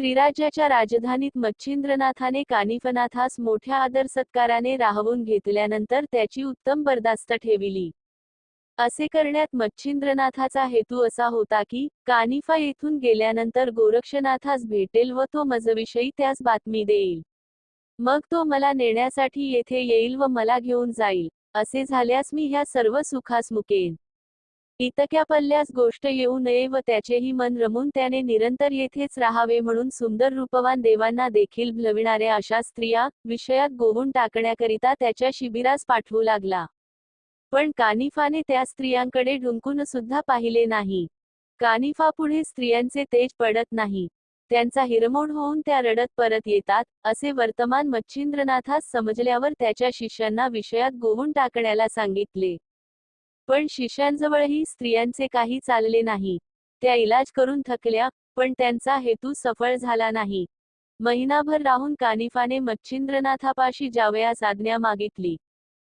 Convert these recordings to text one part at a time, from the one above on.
त्रिराज्याच्या राजधानीत मच्छिंद्रनाथाने कानिफनाथास मोठ्या आदर सत्काराने राहवून घेतल्यानंतर त्याची उत्तम बर्दास्त ठेविली. असे करण्यात मच्छिंद्रनाथाचा हेतू असा होता की कानिफा येथून गेल्यानंतर गोरक्षनाथास भेटेल व तो मजविषयी त्यास बातमी देईल. मग तो मला नेण्यासाठी येथे येईल व मला घेऊन जाईल असे झाल्यास मी ह्या सर्व सुखास मुकेन इतक्या पल्ल्यास गोष्ट येऊ नये व त्याचेही मन रमून त्याने निरंतर येथेच राहावे म्हणून सुंदर रूपवान देवांना देखील भलविणाऱ्या अशा स्त्रिया विषयात गोवून टाकण्याकरिता त्याच्या शिबिरास पाठवू लागला. पण कानिफाने त्या स्त्रियांकडे ढुंकून सुद्धा पाहिले नाही. कानिफा पुढे स्त्रियांचे तेज पडत नाही. त्यांचा हिरमोड होऊन त्या रडत परत येतात असे वर्तमान मच्छिंद्रनाथास समजल्यावर त्याच्या शिष्यांना विषयात गोवून टाकण्याला सांगितले. पण शिष्यांजवळही स्त्रियांचे काही चालले नाही. त्या इलाज करून थकल्या पण त्यांचा हेतू सफळ झाला नाही. महिनाभर राहून कानिफाने मच्छिंद्रनाथापाशी जावयास आज्ञा मागितली.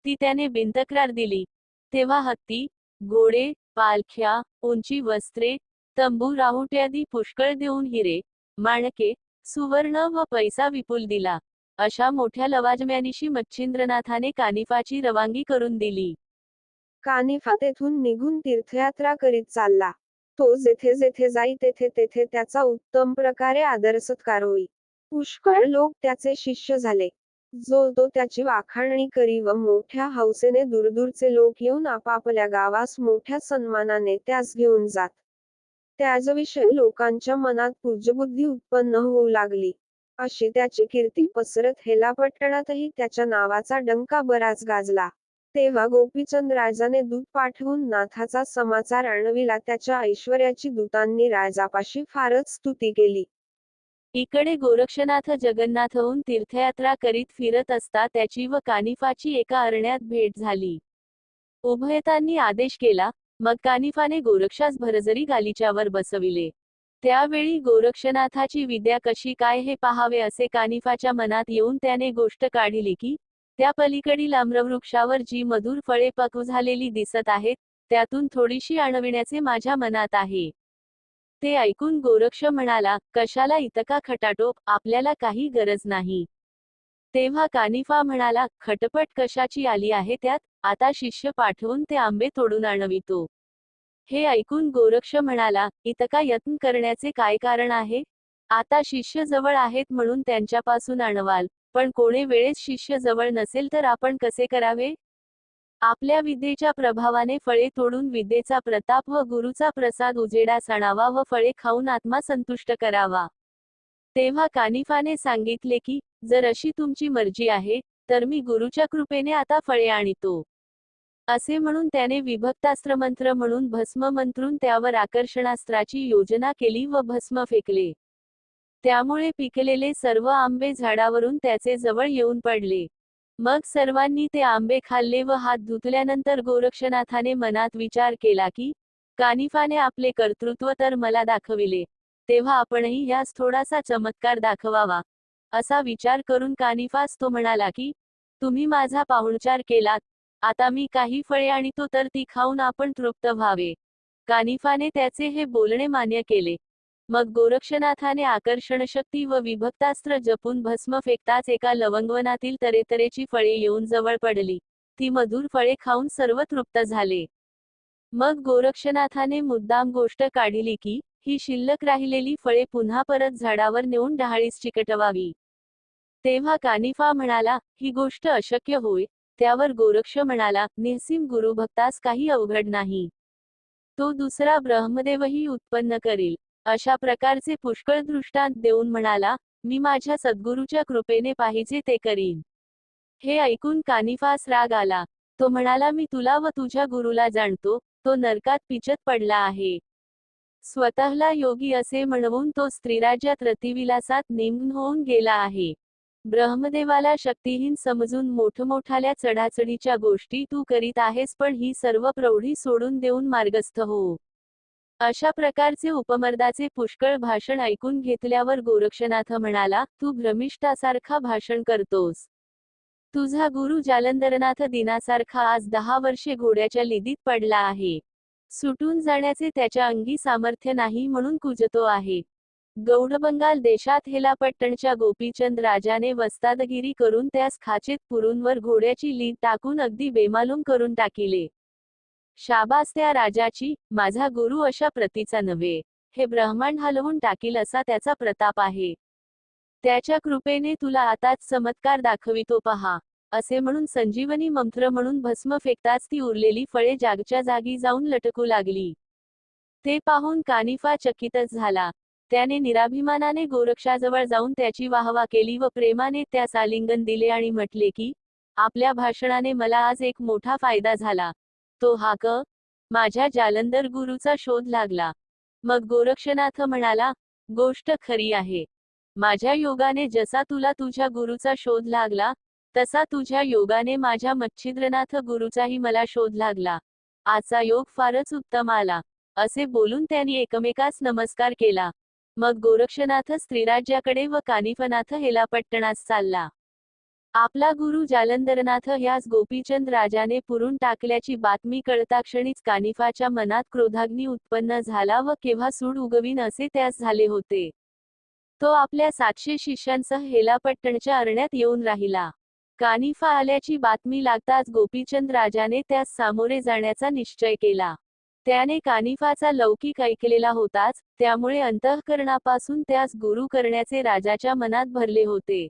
ती त्याने बिनतक्रार दिली. तेव्हा हत्ती घोडे पालख्या उंची वस्त्रे तंबू राहुट्यादी पुष्कळ देऊन हिरे माणके सुवर्ण व पैसा विपुल दिला. अशा मोठ्या लवाजम्यानिशी मच्छिंद्रनाथाने कानिफाची रवानगी करून दिली. कानिफा तेथून निघून तीर्थयात्रा करीत चालला. तो जेथे जेथे जाई तेथे तेथे त्याचा उत्तम प्रकारे आदर सत्कार होई. पुष्कळ लोक त्याचे शिष्य झाले. जो तो त्याची वाखाणणी करी व मोठ्या हौसेने दूरदूरचे लोक येऊन आपापल्या गावास मोठ्या सन्मानाने त्यास घेऊन जात. त्याजविषयी लोकांच्या मनात पूज्यबुद्धी उत्पन्न होऊ लागली. अशी त्याची कीर्ती पसरत हेलापट्टणातही त्याच्या नावाचा डंका बराच गाजला. तेव्हा गोपीचंद राजाने दूत पाठवून नाथाचा समाचार आणविला त्याच्या ऐश्वर्याची दूतांनी राजापाशी फारच स्तुती केली. इकडे गोरक्षनाथ जगन्नाथहून तीर्थयात्रा करीत फिरत असता त्याची व कानिफाची एका अरण्यात भेट झाली. उभयतांनी आदेश केला मग कानिफाने गोरक्षास भरजरी गालिच्यावर बसविले. त्यावेळी गोरक्षनाथाची विद्या कशी काय हे पाहावे असे कानिफाच्या मनात येऊन त्याने गोष्ट काढली की त्या पलीकडील आम्रवृक्षावर जी मधुर फळे पक्व झालेली दिसत आहेत त्यातून थोडीशी आणविण्याचे माझ्या मनात आहे. ते ऐकून गोरक्ष म्हणाला कशाला इतका खटाटोप? आपल्याला काही गरज नाही. तेव्हा कानिफा म्हणाला खटपट कशाची आली आहे त्यात? आता शिष्य पाठवून ते आंबे तोडून आणवितो. हे ऐकून गोरक्ष म्हणाला इतका यत्न करण्याचे काय कारण आहे? आता शिष्य जवळ आहेत म्हणून त्यांच्यापासून आणवाल. पण कोणे वेळेस शिष्य जवळ नसेल तर आपण कसे करावे? आपल्या विद्येच्या प्रभावाने फळे तोडून विद्येचा प्रताप व गुरुचा प्रसाद उजेडास आणावा व फळे खाऊन आत्मा संतुष्ट करावा. तेव्हा कानिफाने सांगितले की जर अशी तुमची मर्जी आहे तर मी गुरुच्या कृपेने आता फळे आणितो. असे म्हणून त्याने विभक्तास्त्र मंत्र म्हणून भस्म मंत्रून त्यावर आकर्षणास्त्राची योजना केली व भस्म फेकले. त्यामुळे पिकलेले सर्व आंबे झाडावरून त्याचे जवळ येऊन पडले. मग सर्वांनी ते आंबे खाल्ले व हात धुतल्यानंतर गोरक्षनाथाने मनात विचार केला की कानिफाने आपले कर्तृत्व तर मला दाखविले तेव्हा आपणही ह्यास थोडासा चमत्कार दाखवावा असा विचार करून कानिफास तो म्हणाला की तुम्ही माझा पाहुणचार केलात आता मी काही फळे आणतो तर ती खाऊन आपण तृप्त व्हावे. कानिफाने त्याचे हे बोलणे मान्य केले. मग गोरक्षनाथाने आकर्षणशक्ती व विभक्तास्त्र जपून भस्म फेकताच एका लवंगवनातील तरेतरेची फळे येऊन जवळ पडली. ती मधुर फळे खाऊन सर्व तृप्त झाले. मग गोरक्षनाथाने मुद्दाम गोष्ट काढली की ही शिल्लक राहिलेली फळे पुन्हा परत झाडावर नेऊन डहाळीस चिकटवावी. तेव्हा कानिफा म्हणाला ही गोष्ट अशक्य होय. त्यावर गोरक्ष म्हणाला निहसिम गुरुभक्तास काही अवघड नाही. तो दुसरा ब्रह्मदेवही उत्पन्न करील. अशा प्रकारचे पुष्कळ दृष्टांत देऊन म्हणाला मी माझ्या सद्गुरूच्या कृपेने पाहिजे ते करीन. हे ऐकून कानिफास राग आला. तो म्हणाला मी तुला व तुझ्या गुरुला जाणतो तो नरकात पिचत पडला आहे. स्वतःला योगी असे म्हणवून तो स्त्रीराज्यात रतिविलासात निम्न होऊन गेला आहे. ब्रह्मदेवाला शक्तीहीन समजून मोठमोठाल्या चढाचढीच्या गोष्टी तू करीत आहेस पण ही सर्व प्रौढी सोडून देऊन मार्गस्थ हो. अशा प्रकारचे उपमर्दाचे पुष्कळ भाषण ऐकून घेतल्यावर गोरक्षनाथ म्हणाला तू भ्रमिष्ठासारखा भाषण करतोस. तुझा गुरु जालंधरनाथ दिनासारखा आज दहा वर्षे घोड्याच्या लिदीत पडला आहे. सुटून जाण्याचे त्याच्या अंगी सामर्थ्य नाही म्हणून कुजतो आहे. गौडबंगाल देशात हेलापट्टणच्या गोपीचंद राजाने वस्तादगिरी करून त्यास खाचेत पुरूंवर घोड्याची लीद टाकून अगदी बेमालूम करून टाकिले. शाबास त्या राजाची माझा गुरु अशा प्रतीचा नव्हे. हे ब्रह्मांड हलवून टाकील असा त्याचा प्रताप आहे. त्याच्या कृपेने तुला आताच चमत्कार दाखवितो पहा. असे म्हणून संजीवनी मंत्र म्हणून भस्म फेकताच ती उरलेली फळे जागच्या जागी जाऊन लटकू लागली. ते पाहून कानिफा चकितच झाला. त्याने निराभिमानाने गोरक्षाजवळ जाऊन त्याची वाहवा केली व प्रेमाने त्यास आलिंगन दिले आणि म्हटले की आपल्या भाषणाने मला आज एक मोठा फायदा झाला. तो हा क माझ्या जालंधर गुरुचा शोध लागला. मग गोरक्षनाथ म्हणाला गोष्ट खरी आहे. माझ्या योगाने जसा तुला तुझ्या गुरुचा शोध लागला तसा तुझ्या योगाने माझ्या मच्छिद्रनाथ गुरुचाही मला शोध लागला. आजचा योग फारच उत्तम आला. असे बोलून त्यांनी एकमेकास नमस्कार केला. मग गोरक्षनाथ स्त्रीराज्याकडे व कानिफनाथ हेलापट्टणास चालला. आपला गुरु जालंधरनाथ ह्यास गोपीचंद राजाने पुरून टाकल्याची बातमी कळताक्षणीच कानिफाच्या मनात क्रोधाग्नी उत्पन्न झाला व केव्हा सूड उगवीन असे त्यास झाले होते. तो आपल्या सातशे शिष्यांसह हेलापट्टणच्या अरण्यात येऊन राहिला. कानिफा आल्याची बातमी लागताच गोपीचंद राजाने त्यास सामोरे जाण्याचा निश्चय केला. त्याने कानिफाचा लौकिक ऐकलेला होताच त्यामुळे अंतःकरणापासून त्यास गुरु करण्याचे राजाच्या मनात भरले होते.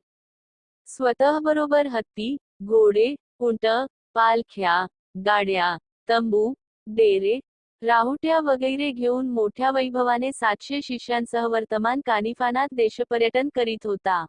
स्वतःबरोबर हत्ती घोडे उंट पालख्या गाड्या तंबू डेरे राहुट्या वगैरे घेऊन मोठ्या वैभवाने सातशे शिष्यांसह वर्तमान कानिफानात देशपर्यटन करीत होता.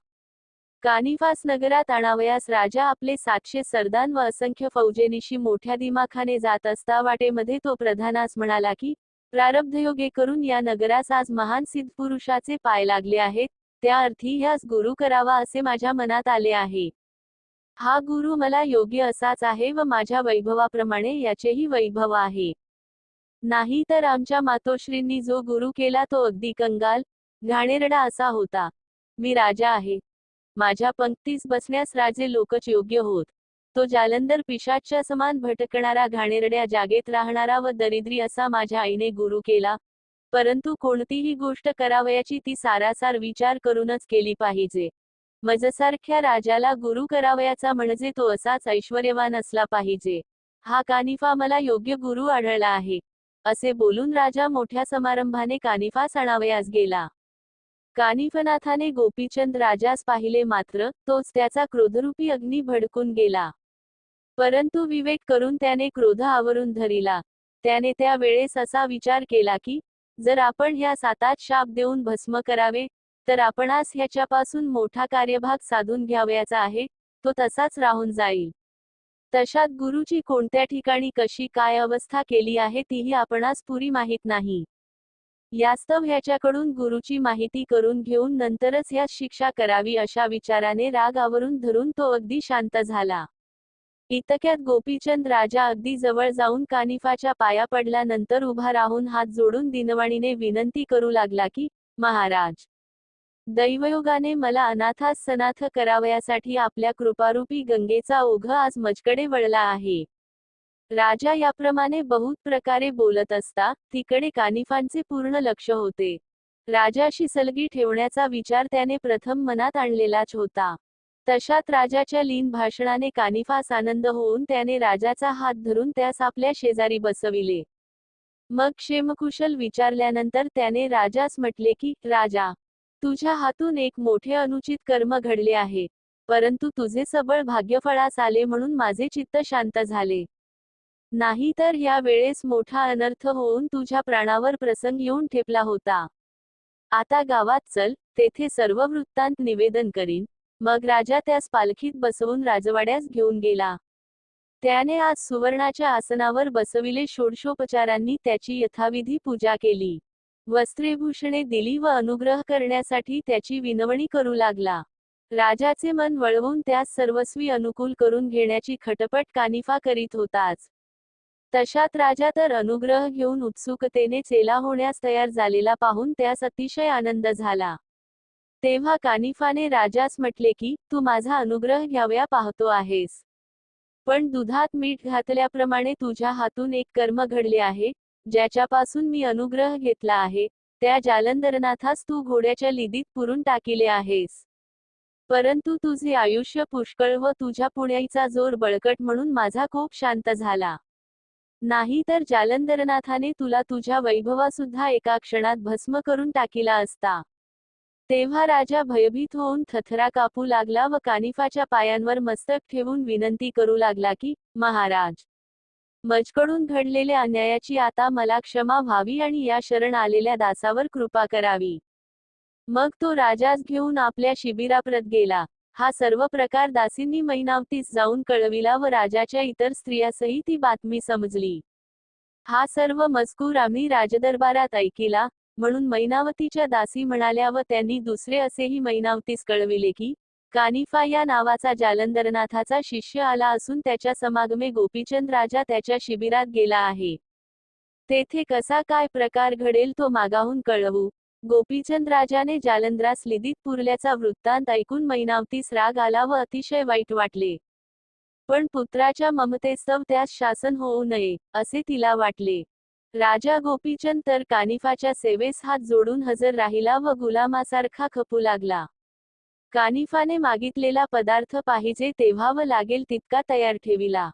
कानिफास नगरात आणावयास राजा आपले सातशे सरदान व असंख्य फौजेनिशी मोठ्या दिमाखाने जात असता वाटेमध्ये तो प्रधानास म्हणाला की प्रारब्धयोगे करून या नगरास आज महान सिद्धपुरुषाचे पाय लागले आहेत त्या अर्थी ह्यास गुरु करावा असे माझ्या मनात आले आहे. हा गुरु मला योग्य असाच आहे व माझ्या वैभवाप्रमाणे याचेही वैभव आहे. नाही तर आमच्या मातोश्रींनी जो गुरु केला तो अगदी कंगाल घाणेरडा असा होता. मी राजा आहे. माझ्या पंक्तीस बसण्यास राजे लोकच योग्य होत. तो जालंधर पिशाच्या समान भटकणारा घाणेरड्या जागेत राहणारा व दरिद्री असा माझ्या आईने गुरु केला परंतु कोणतीही गोष्ट करावयाची ती सारासार विचार करूनच केली पाहिजे. मजसारख्या राजाला गुरु करावयाचा म्हणजे तो असाच ऐश्वर्यवान असला पाहिजे. हा कानिफा मला योग्य गुरु आढळला आहे. असे बोलून राजा मोठ्या समारंभाने कानिफा सणावयास गेला. कानिफनाथाने गोपीचंद राजास पाहिले मात्र तोच त्याचा क्रोधरूपी अग्नी भडकून गेला. परंतु विवेक करून त्याने क्रोध आवरून धरिला. त्याने त्या वेळेस असा विचार केला की जर आपण ह्या सातात शाप देऊन भस्म करावे तर आपणास ह्याच्यापासून मोठा कार्यभाग साधून घ्यावयाचा आहे तो तसाच राहून जाईल. तशात गुरुची कोणत्या ठिकाणी कशी काय अवस्था केली आहे तीही आपणास पुरी माहीत नाही. यास्तव ह्याच्याकडून गुरुची माहिती करून घेऊन नंतरच ह्या शिक्षा करावी अशा विचाराने राग आवरून धरून तो अगदी शांत झाला. इतक्यात गोपीचंद राजा अगदी जवळ जाऊन कानिफाच्या पाया पडल्यानंतर उभा राहून हात जोडून दिनवाणीने विनंती करू लागला की महाराज दैवयोगाने मला अनाथास सनाथ करावयासाठी आपल्या कृपारूपी गंगेचा ओघ आज मजकडे वळला आहे. राजा याप्रमाणे बहुत प्रकारे बोलत असता तिकडे कानिफांचे पूर्ण लक्ष होते. राजाशी सलगी ठेवण्याचा विचार त्याने प्रथम मनात आणलेलाच होता. तशात राजाच्या लीन भाषणाने कानिफास आनंद होऊन त्याने राजाचा हात धरून त्यास आपल्या शेजारी बसविले. मग क्षेमकुशल विचारल्यानंतर त्याने राजास म्हटले की राजा तुझ्या हातून एक मोठे अनुचित कर्म घडले आहे परंतु तुझे सबळ भाग्यफळास आले म्हणून माझे चित्त शांत झाले. नाही तर ह्या वेळेस मोठा अनर्थ होऊन तुझ्या प्राणावर प्रसंग येऊन ठेपला होता. आता गावात चल तेथे सर्व वृत्तांत निवेदन करीन. मग राजा त्यास पालखीत बसवून राजवाड्यास घेऊन गेला. त्याने आज सुवर्णाच्या आसनावर बसविले षोडशोपचारांनी त्याची यथाविधी पूजा केली. वस्त्रेभूषणे दिली व अनुग्रह करण्यासाठी त्याची विनवणी करू लागला. राजाचे मन वळवून त्यास सर्वस्वी अनुकूल करून घेण्याची खटपट कानिफा करीत होताच. तशात राजा तर अनुग्रह घेऊन उत्सुकतेने चेला होण्यास तयार झालेला पाहून त्यास अतिशय आनंद झाला. तेव्हा कानिफाने राजास म्हटले की तू माझा अनुग्रह घ्यावया पाहतो आहेस. पण दुधात मीठ घातल्याप्रमाणे तुझ्या हातून एक कर्म घडले आहे ज्याच्यापासून मी अनुग्रह घेतला आहे त्या जालंधरनाथास तू घोड्याच्या लिदीत पुरून टाकिले आहेस. परंतु तुझे आयुष्य पुष्कळ व तुझ्या पुण्याईचा जोर बळकट म्हणून माझा खूप शांत झाला. नाही तर जालंधरनाथाने तुला तुझ्या वैभवासुद्धा एका क्षणात भस्म करून टाकिला असता. तेव्हा राजा भयभीत होऊन थथरा कापू लागला व कानिफाच्या पायांवर मस्तक ठेवून विनंती करू लागला की महाराज मजकडून घडलेल्या अन्यायाची आता मला क्षमा व्हावी आणि या शरण आलेल्या दासावर कृपा करावी. मग तो राजास घेऊन आपल्या शिबिराप्रत गेला. हा सर्व प्रकार दासींनी मैनावतीस जाऊन कळविला व राजाच्या इतर स्त्रियासही ती बातमी समजली. हा सर्व मजकूर आम्ही राजदरबारात ऐकिला. म्हणून मैनावतीच्या दासी म्हणाल्या व त्यांनी दुसरे असेही मैनावतीस कळविले की कानिफा या नावाचा जालंधरनाथाचा शिष्य आला असून त्याच्या समागमे गोपीचंद राजा त्याच्या शिबिरात गेला आहे. तेथे कसा काय प्रकार घडेल तो मागाहून कळवू. गोपीचंद राजाने जालंधरास लिदीत पुरल्याचा वृत्तांत ऐकून मैनावतीस राग आला व अतिशय वाईट वाटले. पण पुत्राच्या ममतेस्तव त्यास शासन होऊ नये असे तिला वाटले. राजा गोपीचंद तर कानिफाच्या सेवेस हात जोडून हजर राहिला व गुलामासारखा खपू लागला. कानिफाने मागितलेला पदार्थ पाहिजे तेव्हा व लागेल तितका तयार ठेविला.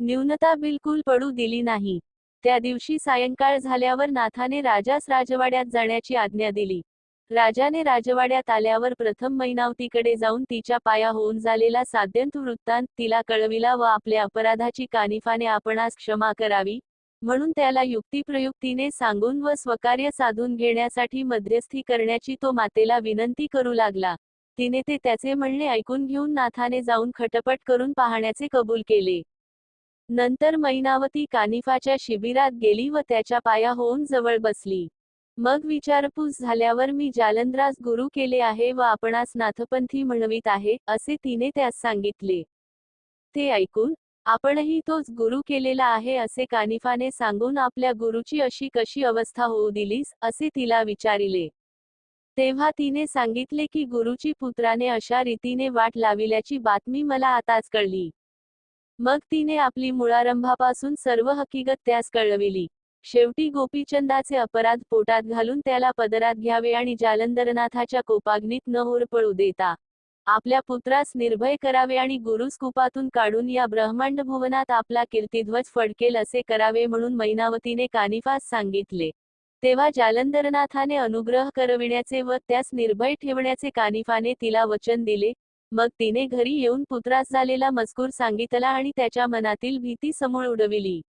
न्यूनता बिलकुल पडू दिली नाही. त्या दिवशी सायंकाळ झाल्यावर नाथाने राजास राजवाड्यात जाण्याची आज्ञा दिली. राजाने राजवाड्यात आल्यावर प्रथम मैनावतीकडे जाऊन तिच्या पाया होऊन झालेला साध्यंत वृत्तांत तिला कळविला व आपल्या अपराधाची कानिफाने आपणास क्षमा करावी म्हणून त्याला युक्तिप्रयुक्तीने सांगून व स्वकार्य साधून घेण्यासाठी मध्यस्थी करण्याची तो मातेला विनंती करू लागला. तिने ते त्याचे म्हणणे ऐकून घेऊन नाथाने जाऊन खटपट करून पाहण्याचे कबूल केले. नंतर मैनावती कानिफाच्या शिबिरात गेली व त्याच्या पाया होऊन जवळ बसली. मग विचारपूस झाल्यावर मी जालंद्रास गुरु केले आहे व आपणास नाथपंथी म्हणवित आहे असे तिने त्यास सांगितले. ते ऐकून आपणही तोच गुरु केलेला आहे असे कानिफाने सांगून आपल्या गुरुची अशी कशी अवस्था होऊ दिलीस असे तिला विचारिले. तेव्हा तिने सांगितले की गुरुची पुत्राने अशा रीतीने वाट लाविल्याची बातमी मला आताच कळली. मग तिने आपली मुळारंभापासून सर्व हकीकत त्यास कळविली. शेवटी गोपीचंदाचे अपराध पोटात घालून त्याला पदरात घ्यावे आणि जालंधरनाथाच्या कोपाग्नीत न होरपळू देता आपल्या पुत्रास निर्भय करावे आणि गुरुस्कुपातून काढून या ब्रह्मांड भुवनात आपला कीर्तिध्वज फडकेल असे करावे म्हणून मैनावतीने कानिफास सांगितले. तेव्हा जालंधरनाथाने अनुग्रह करविण्याचे व त्यास निर्भय ठेवण्याचे कानिफाने तिला वचन दिले. मग तिने घरी येऊन पुत्रास झालेला मजकूर सांगितला आणि त्याच्या मनातील भीती समूळ उडविली.